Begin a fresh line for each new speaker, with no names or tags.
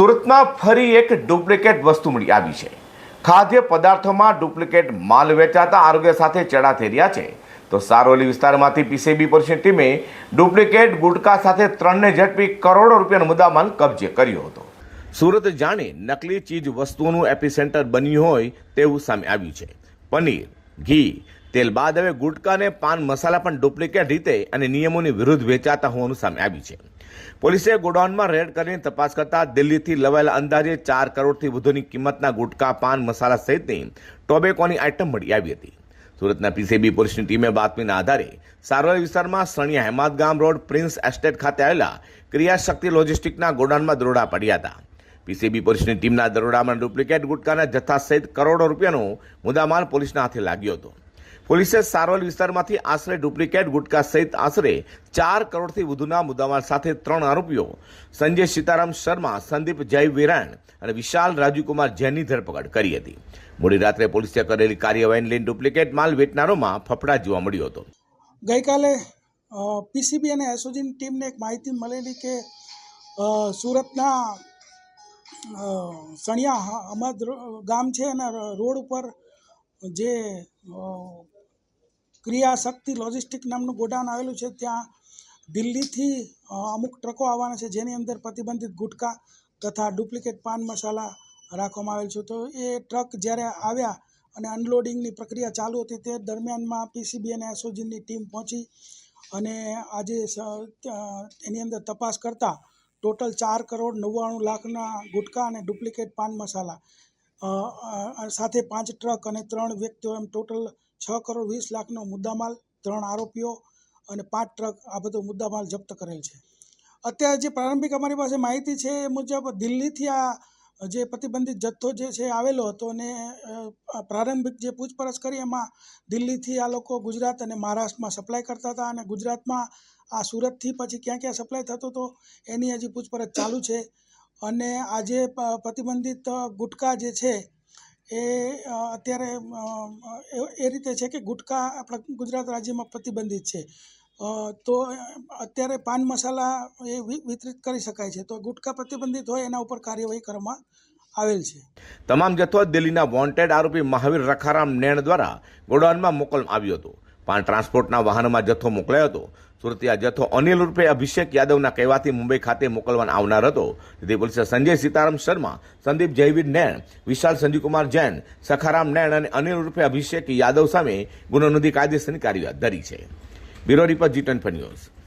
સુરતમાં ફરી એક ડુપ્લિકેટ વસ્તુ મળી આવી છે. ખાદ્ય પદાર્થોમાં ડુપ્લિકેટ માલ વેચાતા આરોગ્ય સાથે ચડા થઈ રહ્યા છે. તો સારોલી વિસ્તારમાંથી પીસીબી પોલીસની ટીમે ડુપ્લિકેટ ગુટકા સાથે ત્રણને ઝડપી કરોડો રૂપિયાનો મુદ્દામાલ કબજે કર્યો હતો. સુરત જાણે નકલી ચીજ વસ્તુઓનું એપિસેન્ટર બન્યું હોય તેવું સામે આવ્યું છે. પનીર, ઘી તેલ બાદ હવે ગુટકા અને પાન મસાલા પણ ડુપ્લિકેટ રીતે અને નિયમોની વિરુદ્ધ વેચાતા હોવાનું સામે આવ્યું છે. પોલીસે ગોડાઉનમાં રેડ કરીને તપાસ કરતા દિલ્હીથી લવાયેલા અંદાજે ચાર કરોડથી વધુની કિંમતના ગુટકા, પાન, મસાલા સહિતની ટોબેકોની આઇટમ મળી આવી હતી. સુરતના પીસીબી પોલીસની ટીમે બાતમીના આધારે સારવાર વિસ્તારમાં સણિયા હેમાદ ગામ રોડ, પ્રિન્સ એસ્ટેટ ખાતે આવેલા ક્રિયાશક્તિ લોજિસ્ટિકના ગોડાઉનમાં દરોડા પડ્યા હતા. પીસીબી પોલીસની ટીમના દરોડામાં ડુપ્લિકેટ ગુટકાના જથ્થા સહિત કરોડો રૂપિયાનો મુદ્દામાલ પોલીસના હાથે લાગ્યો હતો. પોલીસે સારોલ વિસ્તારમાંથી આશરે ડુપ્લિકેટ ગુટકા સહિત આશરે ચાર કરોડથી વધુના મુદ્દામાલ સાથે ત્રણ આરોપીઓ, સંજય સીતારામ શર્મા, સંદીપ જય વિરાણ અને વિશાલ રાજુકુમાર જૈનની ધરપકડ કરી હતી. મોડી રાત્રે પોલીસે કરેલી કાર્યવાહીને લઈને ડુપ્લિકેટ માલ વેચનારોમાં ફફડા જોવા મળ્યો હતો.
ગઈકાલે પીસીબી અને એસઓજીની ટીમને એક માહિતી મળેલી કે સુરતના સણિયા અમદ ગામ છે એના રોડ ઉપર જે ક્રિયાશક્તિ લોજિસ્ટિક નામનું ગોડાઉન આવેલું છે. ત્યાં દિલ્હીથી અમુક ટ્રકો આવવાના છે, જેની અંદર પ્રતિબંધિત ગુટકા તથા ડુપ્લિકેટ પાન મસાલા રાખવામાં આવેલ છે. તો એ ટ્રક જ્યારે આવ્યા અને અનલોડિંગની પ્રક્રિયા ચાલુ હતી, તે દરમિયાનમાં પીસીબી અને એસઓજીની ટીમ પહોંચી અને આજે એની અંદર તપાસ કરતાં ટોટલ ચાર કરોડ નવ્વાણું લાખના ગુટકા અને ડુપ્લિકેટ પાન મસાલા સાથે પાંચ ટ્રક અને ત્રણ વ્યક્તિઓ એમ ટોટલ છ કરોડ વીસ લાખનો મુદ્દામાલ, ત્રણ આરોપીઓ અને પાંચ ટ્રક આ બધો મુદ્દામાલ જપ્ત કરેલ છે. અત્યારે જે પ્રારંભિક અમારી પાસે માહિતી છે એ મુજબ દિલ્હીથી આ જે પ્રતિબંધિત જથ્થો જે છે આવેલો હતો અને પ્રારંભિક જે પૂછપરછ કરી એમાં દિલ્હીથી આ લોકો ગુજરાત અને મહારાષ્ટ્રમાં સપ્લાય કરતા હતા અને ગુજરાતમાં આ સુરતથી પછી ક્યાં ક્યાં સપ્લાય થતો હતો એની હજી પૂછપરછ ચાલુ છે. અને આજે પ્રતિબંધિત ગુટકા જે છે એ અત્યારે એ- રીતે છે કે ગુટકા આપણા ગુજરાત રાજ્યમાં પ્રતિબંધિત છે. તો અત્યારે પાન મસાલા એ વિતરિત કરી શકાય છે. તો ગુટકા પ્રતિબંધિત હોય એના ઉપર કાર્યવાહી કરવામાં આવેલ છે.
તમામ જથ્થો દિલ્હીના વોન્ટેડ આરોપી મહાવીર રખારામ નેણ દ્વારા ગોડાઉનમાં મોકલવામાં આવ્યો હતો. પાન ટ્રાન્સપોર્ટના વાહનમાં જથ્થો મોકલાયો હતો. સુરતી આ જથ્થો અનિલ રૂપે અભિષેક યાદવના કહેવાથી મુંબઈ ખાતે મોકલવામાં આવનાર હતો. તેથી પોલીસે સંજય સીતારામ શર્મા, સંદીપ જયવીર નૈણ, વિશાલ સંજીવકુમાર જૈન, સખારામ નૈણ અને અનિલ રૂપે અભિષેક યાદવ સામે ગુનો નોંધી કાયદેસરની કાર્યવાહી ધરી છે. Bureau report G twenty news.